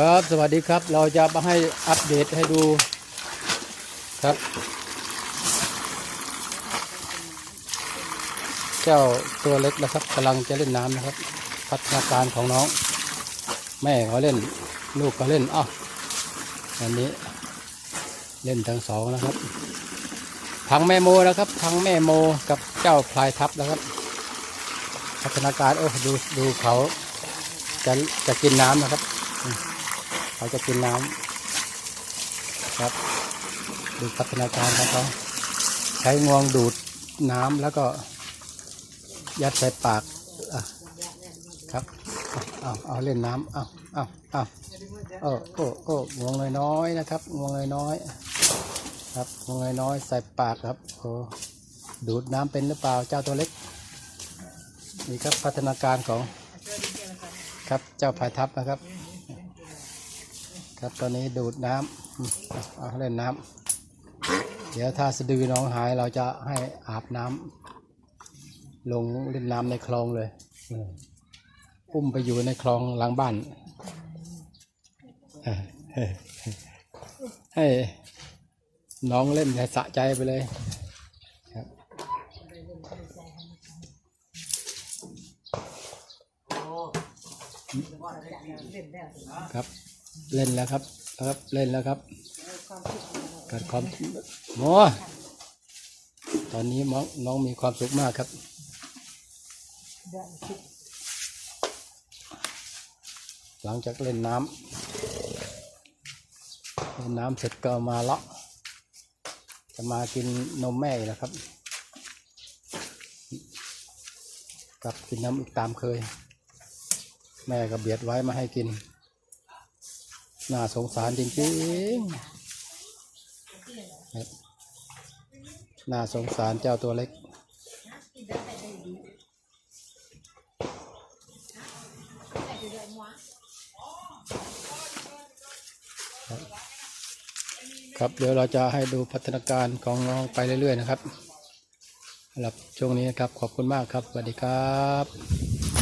ครับสวัสดีครับเราจะมาให้อัปเดตให้ดูครับ เจ้าตัวเล็กนะครับกำลังจะเล่นน้ำนะครับ พัฒนาการของน้อง แม่เขาเล่นลูกก็เล่นอ้าวอันนี้เล่นทั้งสองนะครับพังแม่โมนะครับพังแม่โมกับเจ้าพลายทับนะครับ พัฒนาการโอ้ดูดูเขาจะจะกินน้ำนะครับ เขาจะกินน้ำครับ ดูพัฒนาการของเขาใช้งวงดูดน้ำแล้วก็ยัดใส่ปากครับเอาเอาเล่นน้ำเอาเอาเอาโอ้โอ้โอ้งวงน้อยๆนะครับงวงน้อยๆครับงวงน้อยๆใส่ปากครับโอ้ดูดน้ำเป็นหรือเปล่าเจ้าตัวเล็กนี่ครับพัฒนาการของครับเจ้าพายทับนะครับ ครับตอนนี้ดูดน้ำเอาเล่นน้ำเดี๋ยวถ้าสะดือน้องหายเราจะให้อาบน้ำลงเล่นน้ำในคลองเลยอุ้มไปอยู่ในคลองหลังบ้านให้น้องเล่นให้สะใจไปเลยครับครับ เล่นแล้วครับครับเล่นแล้วครับเกิดความโมตอนนี้น้องน้องมีความสุขมากครับหลังจากเล่นน้ำเล่นน้ำเสร็จก็มาเลาะจะมากินนมแม่อีกแล้วครับกลับกินน้ำอีกตามเคย แม่ก็เบียดไว้มาให้กิน น่าสงสารจริงๆน่าสงสารเจ้าตัวเล็ก ครับเดี๋ยวเราจะให้ดูพัฒนาการของน้องไปเรื่อยๆนะครับสำหรับช่วงนี้นะครับขอบคุณมากครับสวัสดีครับ